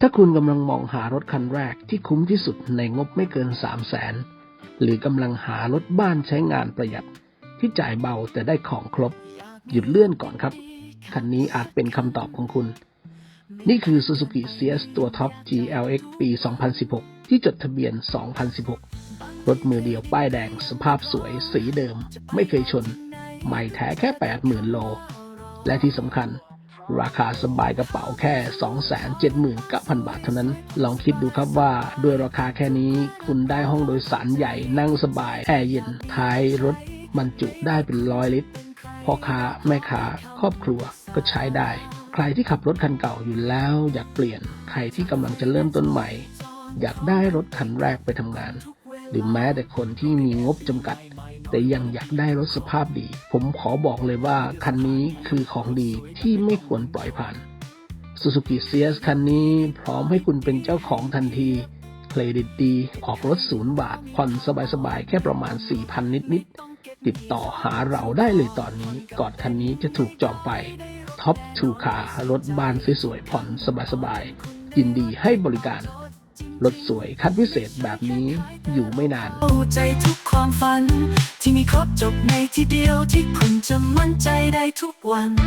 ถ้าคุณกำลังมองหารถคันแรกที่คุ้มที่สุดในงบไม่เกิน 3 0 0แสนหรือกำลังหารถบ้านใช้งานประหยัด ที่จ่ายเบาแต่ได้ของครบ หยุดเลื่อนก่อนครับ คันนี้อาจเป็นคำตอบของคุณ นี่คือ Suzuki CS ตัวท็อป GLX ปี 2016 ที่จดทะเบียน 2016 รถมือเดียวป้ายแดง สภาพสวย สีเดิม ไม่เคยชน ใหม่แท้แค่ 80,000 โล และที่สำคัญ ราคาสบายกระเป๋าแค่ 279,000 บาทเท่านั้น ลองคิดดูครับว่าด้วยราคาแค่นี้คุณได้ห้องโดยสารใหญ่นั่งสบาย แอร์เย็นท้ายรถบรรจุได้เป็นร้อยลิตรพ่อค้าแม่ค้าครอบครัวก็ใช้ได้ ใครที่ขับรถคันเก่าอยู่แล้วอยากเปลี่ยน ใครที่กำลังจะเริ่มต้นใหม่ อยากได้รถคันแรกไปทำงาน หรือแม้แต่คนที่มีงบจำกัด แต่ยังอยากได้รถสภาพดี ผมขอบอกเลยว่า คันนี้คือของดีที่ไม่ควรปล่อยผ่าน Suzuki CS คันนี้พร้อมให้คุณเป็นเจ้าของทันทีเครดิตดี ออกรถศูนย์บาทผ่อนสบายๆ แค่ประมาณ 4,000 นิดๆ ติดต่อหาเราได้เลยตอนนี้ก่อนคันนี้จะถูกจองไปท็อปทูคารถบ้านสวยๆผ่อนสบายๆ ยินดีให้บริการรถสวยคัดพิเศษแบบนี้อยู่ไม่นานใจทุกความฝัน ที่มีครบจบในที่เดียวที่คุณจะมั่นใจได้ทุกวัน